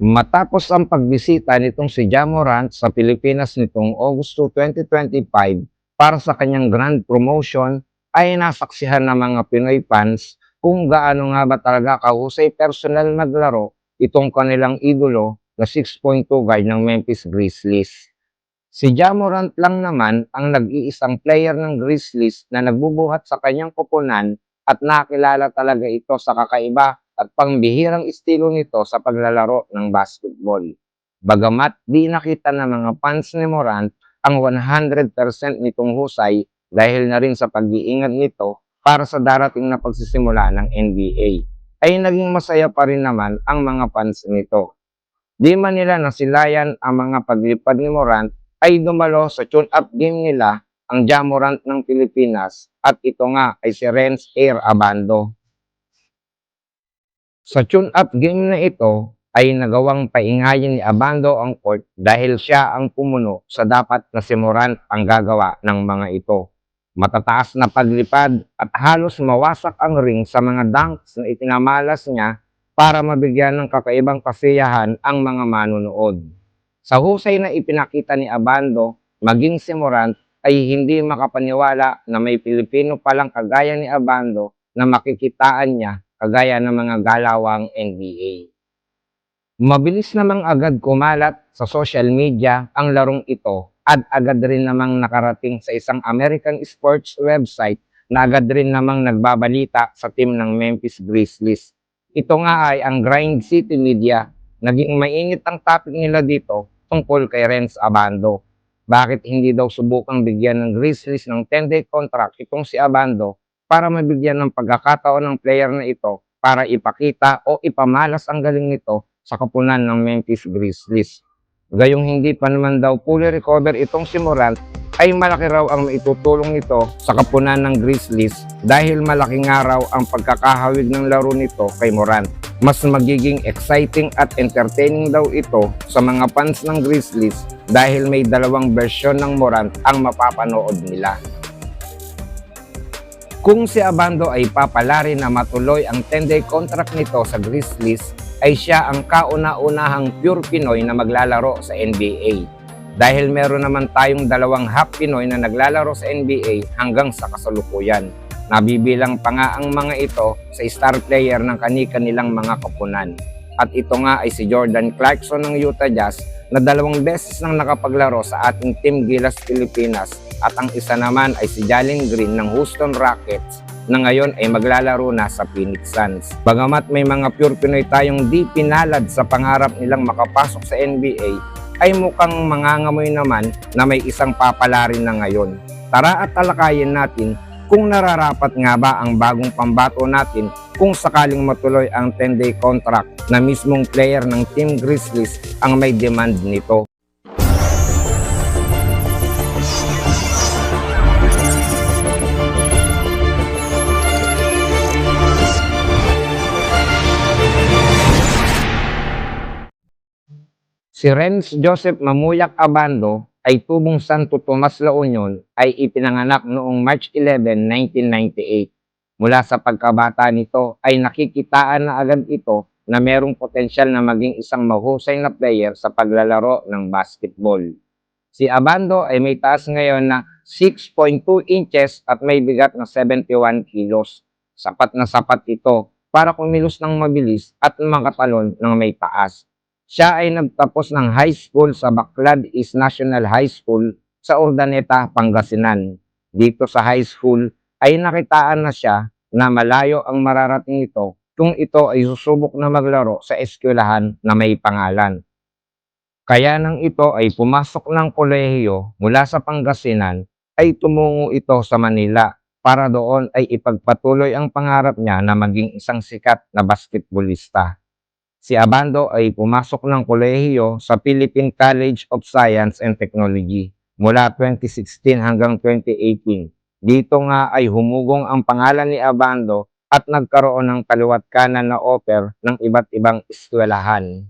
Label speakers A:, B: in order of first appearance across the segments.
A: Matapos ang pagbisita nitong si Jamorant sa Pilipinas nitong Agosto 2025 para sa kanyang grand promotion ay nasaksihan ng mga Pinoy fans kung gaano nga ba talaga kahusay personal maglaro itong kanilang idolo na 6.2 guard ng Memphis Grizzlies. Si Jamorant lang naman ang nag-iisang player ng Grizzlies na nagbubuhat sa kanyang koponan at nakilala talaga ito sa kakaiba at pangbihirang estilo nito sa paglalaro ng basketball. Bagamat di nakita ng mga fans ni Morant ang 100% nitong husay dahil na rin sa pag-iingat nito para sa darating na pagsisimula ng NBA, ay naging masaya pa rin naman ang mga fans nito. Di man nila nasilayan ang mga paglipad ni Morant ay dumalo sa tune-up game nila ang Jamorant ng Pilipinas at ito nga ay si Renz Air Abando. Sa tune-up game na ito ay nagawang paingayin ni Abando ang court dahil siya ang pumuno sa dapat na si Morant ang gagawa ng mga ito. Matataas na paglipad at halos mawasak ang ring sa mga dunks na itinamalas niya para mabigyan ng kakaibang kasiyahan ang mga manonood. Sa husay na ipinakita ni Abando, maging si Morant ay hindi makapaniwala na may Pilipino palang kagaya ni Abando na makikitaan niya kagaya ng mga galawang NBA. Mabilis namang agad kumalat sa social media ang larong ito at agad rin namang nakarating sa isang American sports website na agad rin namang nagbabalita sa team ng Memphis Grizzlies. Ito nga ay ang Grind City Media. Naging mainit ang topic nila dito tungkol kay Renz Abando. Bakit hindi daw subukang bigyan ng Grizzlies ng 10-day contract itong si Abando para mabigyan ng pagkakataon ng player na ito para ipakita o ipamalas ang galing nito sa kapunan ng Memphis Grizzlies. Gayong hindi pa naman daw fully recover itong si Morant ay malaki raw ang maitutulong nito sa kapunan ng Grizzlies dahil malaki nga raw ang pagkakahawig ng laro nito kay Morant. Mas magiging exciting at entertaining daw ito sa mga fans ng Grizzlies dahil may dalawang bersyon ng Morant ang mapapanood nila. Kung si Abando ay papalari na matuloy ang 10-day contract nito sa Grizzlies, ay siya ang kauna-unahang pure Pinoy na maglalaro sa NBA. Dahil meron naman tayong dalawang half Pinoy na naglalaro sa NBA hanggang sa kasalukuyan. Nabibilang pa nga ang mga ito sa star player ng kani-kanilang mga kapunan. At ito nga ay si Jordan Clarkson ng Utah Jazz na dalawang beses nang nakapaglaro sa ating Team Gilas Pilipinas at ang isa naman ay si Jalen Green ng Houston Rockets na ngayon ay maglalaro na sa Phoenix Suns. Bagamat may mga pure Pinoy tayong di pinalad sa pangarap nilang makapasok sa NBA, ay mukhang mangangamoy naman na may isang papalarin na ngayon. Tara at talakayin natin kung nararapat nga ba ang bagong pambato natin kung sakaling matuloy ang 10-day contract na mismong player ng Team Grizzlies ang may demand nito. Si Renz Joseph Mamuyak Abando ay tubong Santo Tomas La Union ay ipinanganak noong March 11, 1998. Mula sa pagkabata nito ay nakikitaan na agad ito na merong potensyal na maging isang mahusay na player sa paglalaro ng basketball. Si Abando ay may taas ngayon na 6.2 inches at may bigat na 71 kilos. Sapat na sapat ito para kumilos ng mabilis at makatalon ng may taas. Siya ay nagtapos ng high school sa Baclad East National High School sa Urdaneta, Pangasinan. Dito sa high school ay nakitaan na siya na malayo ang mararating ito kung ito ay susubok na maglaro sa eskwelahan na may pangalan. Kaya nang ito ay pumasok ng kolehiyo mula sa Pangasinan ay tumungo ito sa Manila para doon ay ipagpatuloy ang pangarap niya na maging isang sikat na basketballista si Abando ay pumasok ng kolehiyo sa Philippine College of Science and Technology mula 2016 hanggang 2018. Dito nga ay humugong ang pangalan ni Abando at nagkaroon ng kaliwat na offer ng iba't ibang eskwelahan.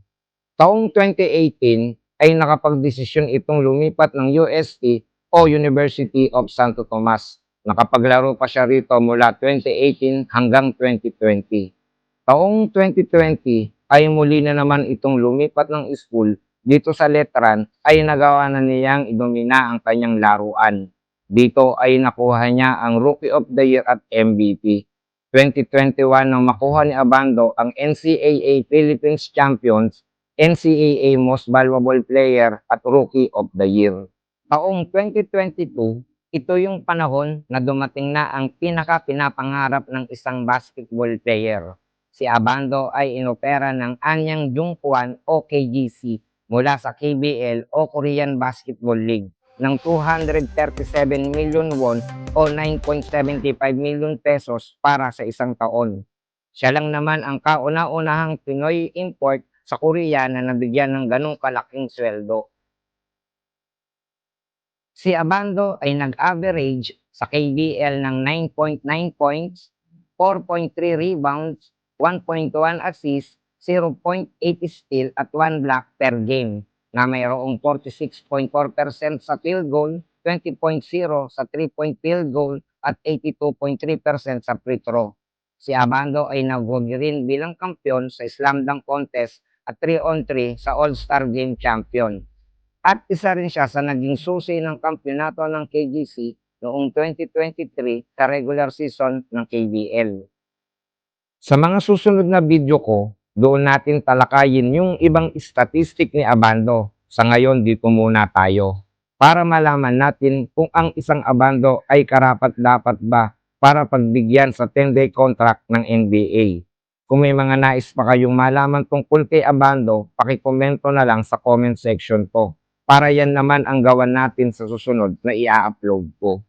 A: Taong 2018 ay nakapagdesisyon itong lumipat ng UST o University of Santo Tomas. Nakapaglaro pa siya rito mula 2018 hanggang 2020. Taong 2020 ay muli na naman itong lumipat ng school dito sa Letran ay nagawa na niyang idomina ang kanyang laruan. Dito ay nakuha niya ang Rookie of the Year at MVP. 2021 nang makuha ni Abando ang NCAA Philippines Champions, NCAA Most Valuable Player at Rookie of the Year. Taong 2022, ito yung panahon na dumating na ang pinaka-pinapangarap ng isang basketball player. Si Abando ay inopera ng Anyang Jungkwan o KGC mula sa KBL o Korean Basketball League ng 237 million won o 9.75 million pesos para sa isang taon. Siya lang naman ang kauna-unahang Pinoy import sa Korea na nabigyan ng ganong kalaking sweldo. Si Abando ay nag-average sa KBL ng 9.9 points, 4.3 rebounds, 1.1 assists, 0.8 steal at 1 block per game na mayroong 46.4% sa field goal, 20.0 sa 3-point field goal at 82.3% sa free throw. Si Abando ay nagwagi rin bilang kampiyon sa slam dunk contest at 3-on-3 sa All-Star Game champion. At isa rin siya sa naging susi ng kampyonato ng KGC noong 2023 sa regular season ng KBL. Sa mga susunod na video ko, doon natin talakayin yung ibang statistic ni Abando. Sa ngayon, dito muna tayo. Para malaman natin kung ang isang Abando ay karapat-dapat ba para pagbigyan sa 10-day contract ng NBA. Kung may mga nais pa kayong malaman tungkol kay Abando, pakikomento na lang sa comment section ko. Para yan naman ang gawan natin sa susunod na i-upload ko.